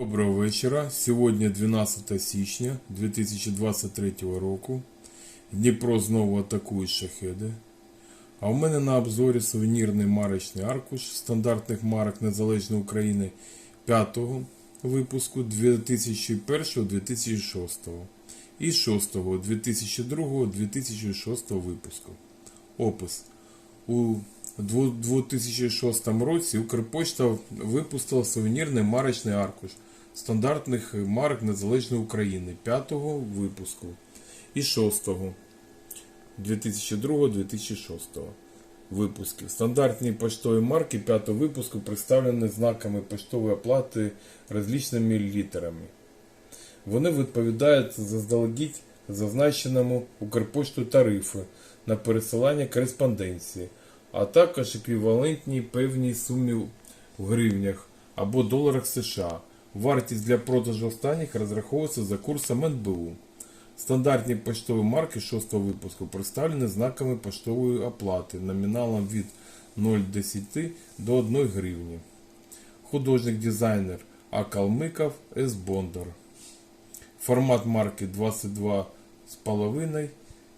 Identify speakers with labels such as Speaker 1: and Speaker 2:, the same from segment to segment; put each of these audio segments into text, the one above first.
Speaker 1: Доброго вечора. Сьогодні 12 січня 2023 року. Дніпро знову атакують шахеди. А у мене на обзорі сувенірний марочний аркуш стандартних марок Незалежної України 5 випуску 2001-2006 і 6 2002-2006 випуску. Опис. У дву- 2006 році Укрпочта випустила сувенірний марочний аркуш стандартних марок Незалежної України 5 випуску і 6 2002-2006 випусків. Стандартні поштові марки 5 випуску представлені знаками поштової оплати розлічними літерами. Вони відповідають заздалегідь зазначеному Укрпошту тарифу на пересилання кореспонденції, а також еквівалентній певній сумі в гривнях або доларах США. Вартість для продажу останніх розраховується за курсом НБУ. Стандартні поштові марки 6 випуску представлені знаками поштової оплати номіналом від 0,10 до 1 гривні. Художник-дизайнер А. Калмиков С. Бондар. Формат марки 22,5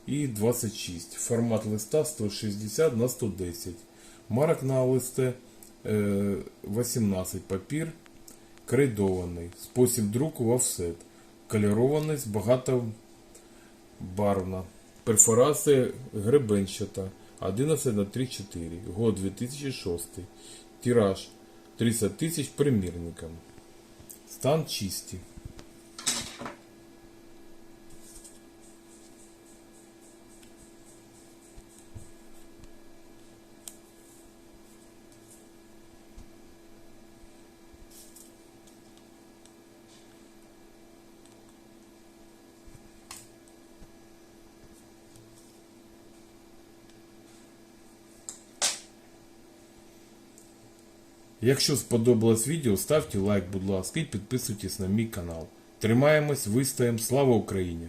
Speaker 1: і 26. Формат листа 160 на 110. Марок на листе е, 18 папір. Крейдований. Спосіб друку в офсет. Кольорованість багатобарвна. Перфорація гребенщата 11 на 3,4. Год 2006. Тираж 30 тисяч примірникам. Стан чисті. Якщо сподобалось відео, ставте лайк, будь ласка, і підписуйтесь на мій канал. Тримаємось, вистоїмо, слава Україні!